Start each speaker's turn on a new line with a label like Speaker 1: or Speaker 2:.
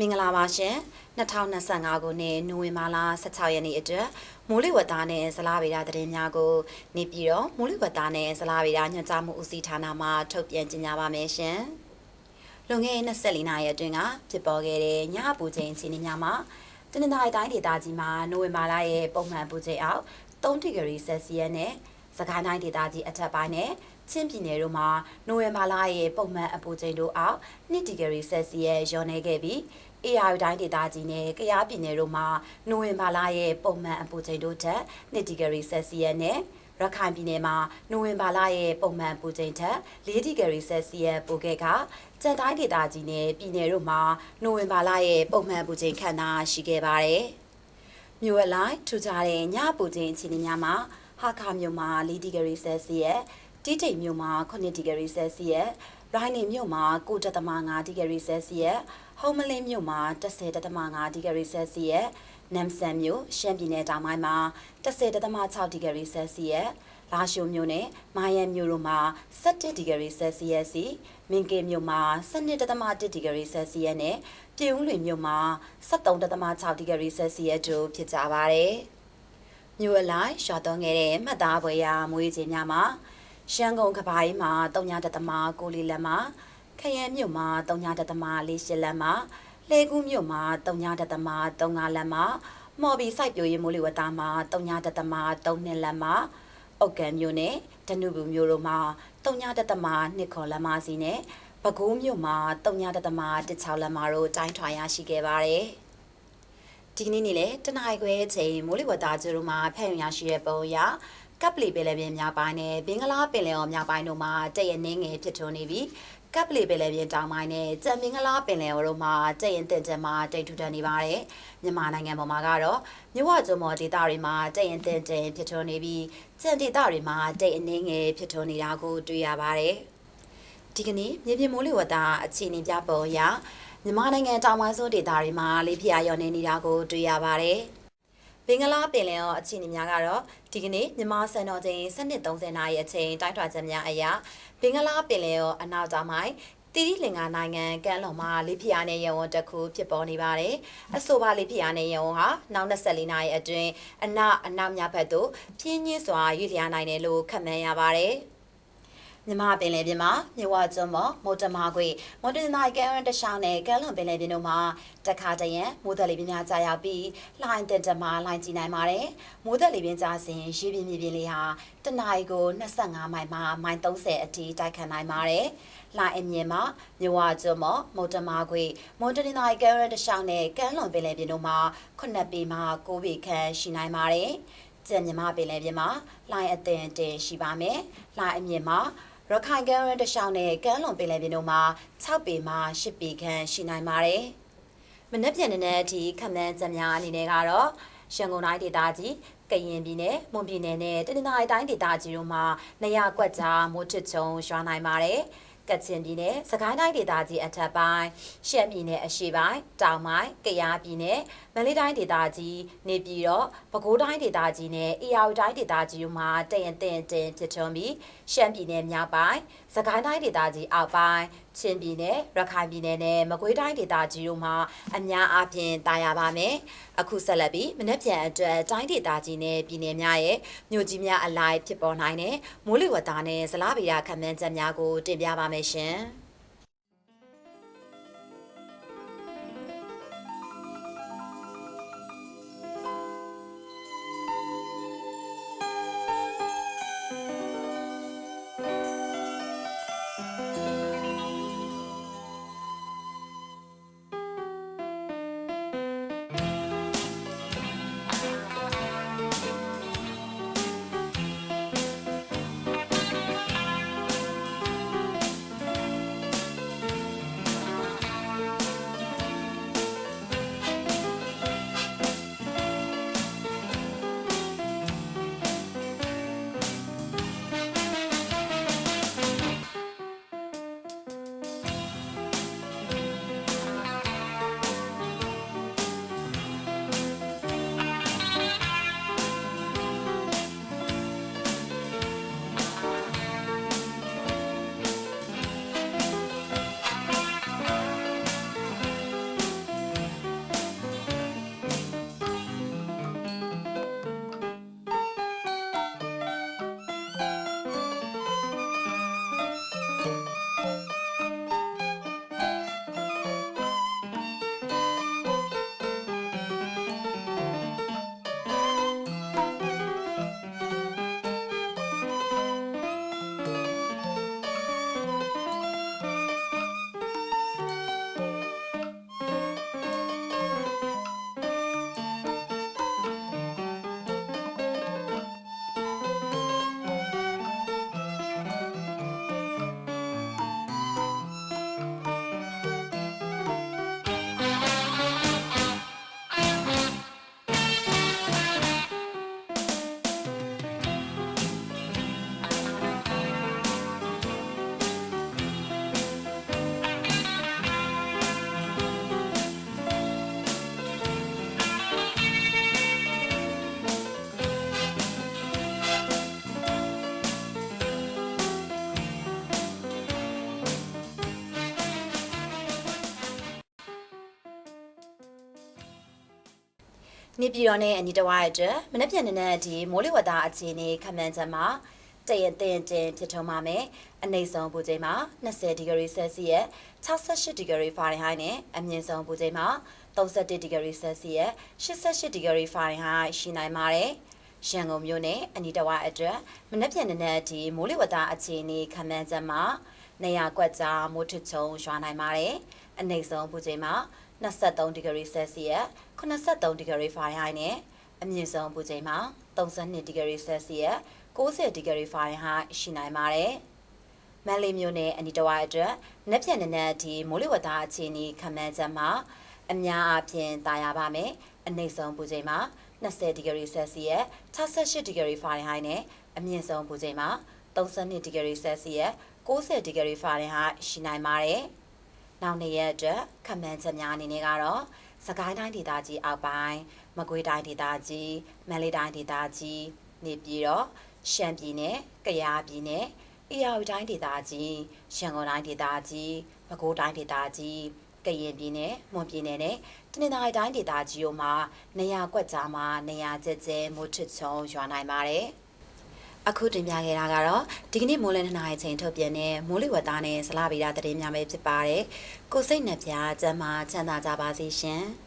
Speaker 1: မင်္ဂလာပါရှင်2025ခုနှစ်နိုဝင်ဘာလ16ရက်နေ့အတွက်မိုးလေဝသနဲ့ဇလားဗေဒသတင်းများကို နေပြည်တော်မိုးလေဝသနဲ့ဇလားဗေဒညွှန်ကြားမှုဦးစီးဌာနမှထုတ်ပြန်ကြေညာပါမယ်ရှင်လွန်ခဲ့တဲ့24နာရီအတွင်းကဖြစ်ပေါ်ခဲ့တဲ့ညအပူချိန်အခြေအနေများမှာတနင်္သာရီတိုင်းဒေသကြီးမှာနိုဝင်ဘာလရဲ့ပုံမှန်ပူချိန်အောက်3ဒီဂရီဆယ်စီယပ်နဲ့စကိုင်းတိုင်းဒေသကြီးအထက်ပိုင်းနဲ့ ချင်းပြည်နယ်တို့မှာနိုဝင်ဘာလရဲ့ပုံမှန်အပူချိန်တို့အောက်2ဒီဂရီဆယ်စီယပ်လျော့နေခဲ့ပြီး AR တိုင်းဒေသကြီးနဲ့ကယားပြည်နယ်တို့မှာနိုဝင်ဘာလရဲ့ပုံမှန်အပူချိန်တို့ထက်2ဒီဂရီဆယ်စီယပ်နဲ့ရခိုင်ပြည်နယ်မှာနိုဝင်ဘာလရဲ့ပုံမှန်ပူချိန်ထက်4ဒီဂရီဆယ်စီယပ်ပိုခဲ့ကကြံတိုင်းဒေသကြီးနဲ့ပြည်နယ်တို့မှာနိုဝင်ဘာလရဲ့ပုံမှန်ပူချိန်ခန့်သာရှိခဲ့ပါတယ်။မြို့အလိုက်ထူကြတဲ့ညပူချိန်အခြေအနေများမှာဟာခါမြို့မှာ4ဒီဂရီဆယ်စီယပ် တီးတိမ်မြို့မှာ9ဒီဂရီဆယ်စီယပ်ရိုင်းနေမြို့မှာ9.5ဒီဂရီဆယ်စီယပ်ဟုံးမလင်းမြို့မှာ10.5ဒီဂရီဆယ်စီယပ်နမ်ဆန်မြို့ရှမ်းပြည်နယ်တောင်ပိုင်းမှာ10.6ဒီဂရီဆယ်စီယပ်လာရှိုမြို့နဲ့မာယန်မြို့တို့မှာ17ဒီဂရီဆယ်စီယပ်စီမင်ကေမြို့မှာ12.1ဒီဂရီဆယ်စီယပ်နဲ့ပြည်ဦးလွင်မြို့မှာ73.6ဒီဂရီဆယ်စီယပ်တို့ဖြစ်ကြပါတယ်။မြို့အလိုက်ရှော့သွန်းခဲ့တဲ့မှတ်သားပွဲရမွေးခြင်းများမှာ ရှမ်းကုန်းကပိုင်းမှာ3.6လီလက်မှာခရမ်းမြို့မှာ3.48လက်မှာလှဲကူးမြို့မှာ3.35လက်မှာမော်ဘီစိုက်ပြိုရေးမိုးလေဝသမှာ3.32လက်မှာအုတ်ကံမြို့နဲ့ဒနုဘူးမြို့တို့မှာ3.2ခေါ်လက်မှာစီနဲ့ပဲခူးမြို့မှာ3.16လက်မှာတို့တိုင်းထွာရရှိခဲ့ပါတယ်ဒီကနေ့နေ့လေတနင်္ဂနွေခွဲချိန်မိုးလေဝသကျတို့မှာဖက်ရရှိတဲ့ပုံအရ ကပ်ပလီပင်လယ်ပြင်မြောက်ပိုင်းနဲ့ဘင်္ဂလားပင်လယ်အော်မြောက်ပိုင်းတို့မှာတည့်ရနှင်းငယ်ဖြစ်ထွန်းနေပြီးကပ်ပလီပင်လယ်ပြင်တောင်ပိုင်းနဲ့ကြံမင်္ဂလာပင်လယ်အော်တို့မှာတည့်ရင်တင်ကျမှာတိတ်ထူထန်နေပါတယ်မြန်မာနိုင်ငံပေါ်မှာကတော့မြဝကျွန်းပေါ်ဒေသတွေမှာတည့်ရင်တင်ကျဖြစ်ထွန်းနေပြီးကြံဒေသတွေမှာတိတ်အနှင်းငယ်ဖြစ်ထွန်းနေတာကိုတွေ့ရပါတယ်ဒီကနေ့မြေပြင်မိုးလေဝသအခြေအနေပြပုံအရမြန်မာနိုင်ငံတောင်ပိုင်းစိုးဒေသတွေမှာလေပြင်းရောနေနေတာကိုတွေ့ရပါတယ်။ ဘင်္ဂလားပင်လယ်အော်အခြေအနေများကတော့ဒီကနေ့မြန်မာစံတော်ချိန်7:30နာရီအချိန်တိုင်းထွာချက်များအရာဘင်္ဂလားပင်လယ်အော်အနောက်တောင်ပိုင်းတီရီလင်္ကာနိုင်ငံကမ်းလွန်မှာလေပြင်းနဲ့ရေဝန်တစ်ခုဖြစ်ပေါ်နေပါတယ်။အဆိုပါလေပြင်းနဲ့ရေဝန်ဟာနောက်24နာရီအတွင်းအနောက်အနောက်မြောက်ဘက်သို့ပြင်းညင်းစွာရွေ့လျားနိုင်တယ်လို့ခန့်မှန်းရပါတယ်။ မြမပင်လယ်ပြင်မှာမြဝကျွန်းပေါ်မုတ်တမခွေမော်တင်နိုင်ကဲရန်တရှောင်းနဲ့ကဲလွန်ပင်လယ်ပြင်တို့မှာတခါတရံမိုးသက်လေပြင်းများကြာရောက်ပြီးလှိုင်းတင်တမလှိုင်းကြည့်နိုင်ပါတယ်မိုးသက်လေပြင်းကြာစဉ်ရေပြင်မြေပြင်လေးဟာတနအီကို25မိုင်မှမိုင်30အထိတိုက်ခတ်နိုင်ပါတယ်လာအမြင်မှာမြဝကျွန်းမော်မုတ်တမခွေမွန်တနီနိုင်ကဲရန်တရှောင်းနဲ့ကဲလွန်ပင်လယ်ပြင်တို့မှာ9ပေမှ9ပေခန့်ရှိနိုင်ပါတယ်ကျန်မြမပင်လယ်ပြင်မှာလှိုင်းအသင်တင်ရှိပါမယ်လှိုင်းအမြင်မှာ ရခိုင်ကမ်းရန်တရှောင်းနဲ့ကမ်းလွန်ပင်လယ်ပြင်တို့မှာ6ပေမှ10ပေခန့်ရှိနိုင်ပါတယ်။မနက်ဖြန်နေ့အထိခန့်မှန်းချက်များအနေနဲ့ကတော့ရန်ကုန်တိုင်းဒေသကြီးကရင်ပြည်နယ်မွန်ပြည်နယ်နဲ့တနင်္သာရီတိုင်းဒေသကြီးတို့မှာနေရာကွက်ကြားမိုးထစ်ချုံရွာနိုင်ပါတယ်။ ကချင်ပြည်နယ်စကိုင်းတိုင်းဒေသကြီးအထက်ပိုင်းရှမ်းပြည်နယ်အရှေ့ပိုင်းတောင်ပိုင်းကယားပြည်နယ်မန္တလေးတိုင်းဒေသကြီးနေပြည်တော်ပဲခူးတိုင်းဒေသကြီးနဲ့အေရဝတီတိုင်းဒေသကြီးတို့မှာတရင်တင်တင်ဖြစ်ထွန်းပြီးရှမ်းပြည်နယ်မြောက်ပိုင်းစကိုင်းတိုင်းဒေသကြီးအောက်ပိုင်း ချင်းပြည်နယ်ရခိုင်ပြည်နယ်နဲ့မကွေးတိုင်းဒေသကြီးတို့မှာအများအားဖြင့်တာယာပါမယ်။အခုဆက်လက်ပြီးမနေ့ပြန်အတွက်တိုင်းဒေသကြီးနဲ့ပြည်နယ်များရဲ့မြို့ကြီးများအလိုက်ဖြစ်ပေါ်နိုင်တဲ့မိုးလေဝသနဲ့ဇလားဗေဒခန့်မှန်းချက်များကိုတင်ပြပါမယ်ရှင်။ နေပြည်တော်နဲ့အနီးတစ်ဝိုက်အတွက်မနေ့ပြန်နေတဲ့ဒီမိုးလေဝသအခြေအနေခန့်မှန်းချက်မှာတရင်တင်တင်ဖြစ်ထွန်းပါမယ်။အနည်းဆုံးပူချိန်မှာ20ဒီဂရီဆယ်စီယပ်68ဒီဂရီဖာရင်ဟိုက်နဲ့အမြင့်ဆုံးပူချိန်မှာ31ဒီဂရီဆယ်စီယပ်88ဒီဂရီဖာရင်ဟိုက်ရှိနိုင်ပါတယ်။ရန်ကုန်မြို့နဲ့အနီးတစ်ဝိုက်အတွက်မနေ့ပြန်နေတဲ့ဒီမိုးလေဝသအခြေအနေခန့်မှန်းချက်မှာနေရာကွက်ကြားမိုးထချုံရွာနိုင်ပါတယ်။အနည်းဆုံးပူချိန်မှာ23ဒီဂရီဆယ်စီယပ် 83ဒီဂရီဖာရင်ဟိုက်နဲ့အမြင့်ဆုံးပူချိန်မှာ32ဒီဂရီဆယ်စီယပ်90ဒီဂရီဖာရင်ဟိုက်ရှိနိုင်ပါတယ်။မန်လေးမြို့နယ်အနီးတစ်ဝိုက်အတွက်နက်ပြန်နေတဲ့ဒီမိုးလေဝသအခြေအနေခန့်မှန်းချက်မှာအများအားဖြင့်တာယာပါမယ်။အနည်းဆုံးပူချိန်မှာ20ဒီဂရီဆယ်စီယပ်68ဒီဂရီဖာရင်ဟိုက်နဲ့အမြင့်ဆုံးပူချိန်မှာ32ဒီဂရီဆယ်စီယပ်90ဒီဂရီဖာရင်ဟိုက်ရှိနိုင်ပါတယ်။နောက်နေ့ရက်အတွက်ခန့်မှန်းချက်များအနေနဲ့ကတော့ စကိုင်းတိုင်းဒေသကြီးအောက်ပိုင်းမကွေးတိုင်းဒေသကြီးမန္တလေးတိုင်းဒေသကြီးနေပြည်တော်ရှမ်းပြည်နယ်ကယားပြည်နယ်အေရဝတီတိုင်းဒေသကြီးရန်ကုန်တိုင်းဒေသကြီးပဲခူးတိုင်းဒေသကြီးကရင်ပြည်နယ်မွန်ပြည်နယ်နဲ့တနင်္သာရီတိုင်းဒေသကြီးတို့မှာနေရာကွက်ကြားမှာနေရာကျကျမိုးထစ်ချုံရွာနိုင်ပါတယ် အခုတင်ပြခဲ့တာကတော့ဒီကနေ့မိုးလင်းနှစ်နာရီချိန်ထုတ်ပြန်တဲ့မိုးလေဝသနဲ့ဇလဗေဒသတင်းများပဲဖြစ်ပါတယ်။ကိုစိတ်နှပြကျမ်းမာချမ်းသာကြပါစေရှင်။